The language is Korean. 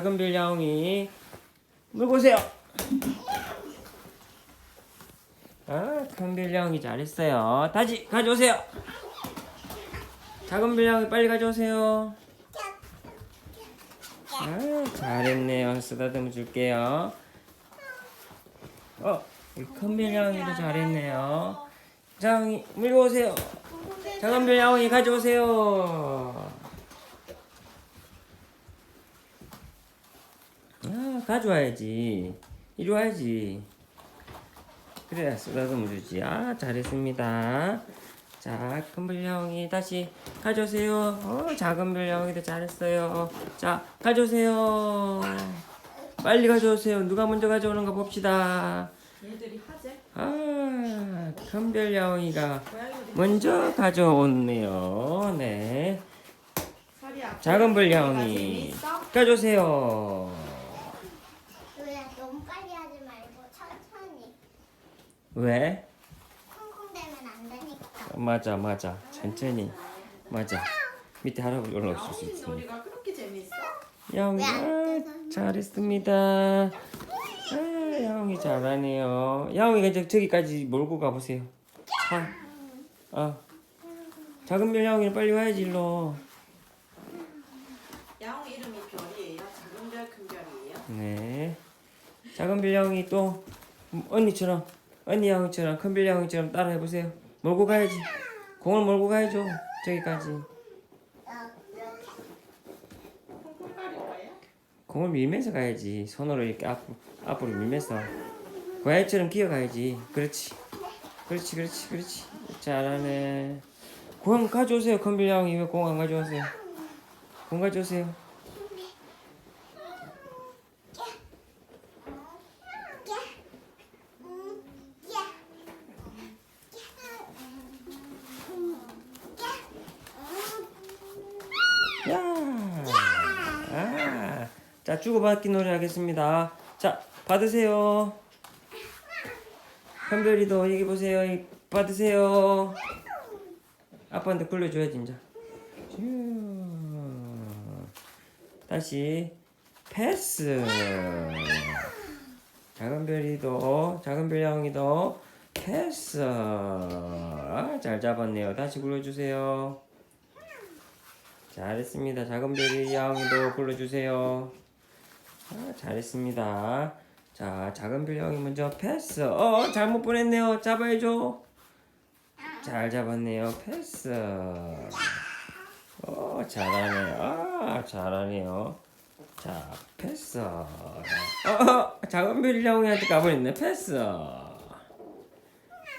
작은 빌량이 물고 오세요. 아, 큰 빌량이 잘했어요. 다시 가져오세요. 작은 빌량이 빨리 가져오세요. 아, 잘했네요. 쓰다듬어 줄게요. 어, 큰 빌량이도 잘했네요. 장이 물고 오세요. 작은 빌량이 가져오세요. 아, 가져와야지. 이리 와야지. 그래야 쓰다듬어 주지. 아, 잘했습니다. 자, 큰 불량이 다시 가져오세요. 어, 작은 불량이도 잘했어요. 자, 가져오세요. 빨리 가져오세요. 누가 먼저 가져오는가 봅시다. 얘들이 하재? 아, 큰 별량이가 고양이들이 먼저 가져오네요. 네. 작은 불량이? 가져오세요. 왜 너무 빨리 하지 말고 천천히 왜? 콩콩대면 안 되니까 맞아, 맞아. 천천히. 맞아. 밑에 할아버지 올라올 수 야옹이 있습니다. 놀이가 그렇게 재밌어? 야옹이, 아, 잘했습니다. 아, 야옹이 잘하네요. 야옹이가 이제 저기까지 몰고 가보세요. 자, 아. 작은 별 야옹이는 빨리 와야지, 일로. 야옹 이름이 별이에요. 작은 별, 큰 별이에요. 네. 작은 별 야옹이 또 음, 언니처럼, 언니 야옹이처럼, 큰별 야옹이처럼 따라 해보세요. 몰고 가야지. 공을 몰고 가야죠. 저기까지. 공을 밀면서 가야지. 손으로 이렇게 앞으로, 앞으로 밀면서. 고양이처럼 기어가야지. 그렇지. 그렇지, 그렇지, 그렇지. 잘하네. 공 가져오세요. 큰빌 양이 왜 공 안 가져오세요? 공 가져오세요. 야. 아. 자, 주고받기 놀이 하겠습니다. 자, 받으세요. 현별이도 여기 보세요. 이 받으세요. 아빠한테 굴려줘야지 이제. 슈. 다시 패스. 작은 별이도 작은 별 양이도 패스. 아, 잘 잡았네요. 다시 굴려주세요. 잘했습니다. 작은 별이 양이도 굴려주세요. 아, 잘했습니다. 자, 작은 별 양이 먼저 패스. 어, 잘못 보냈네요. 잡아야죠. 잘 잡았네요. 패스. 어, 잘하네. 아, 잘하네요. 자, 패스. 어, 어 작은 별이 양이한테 가버렸네. 패스.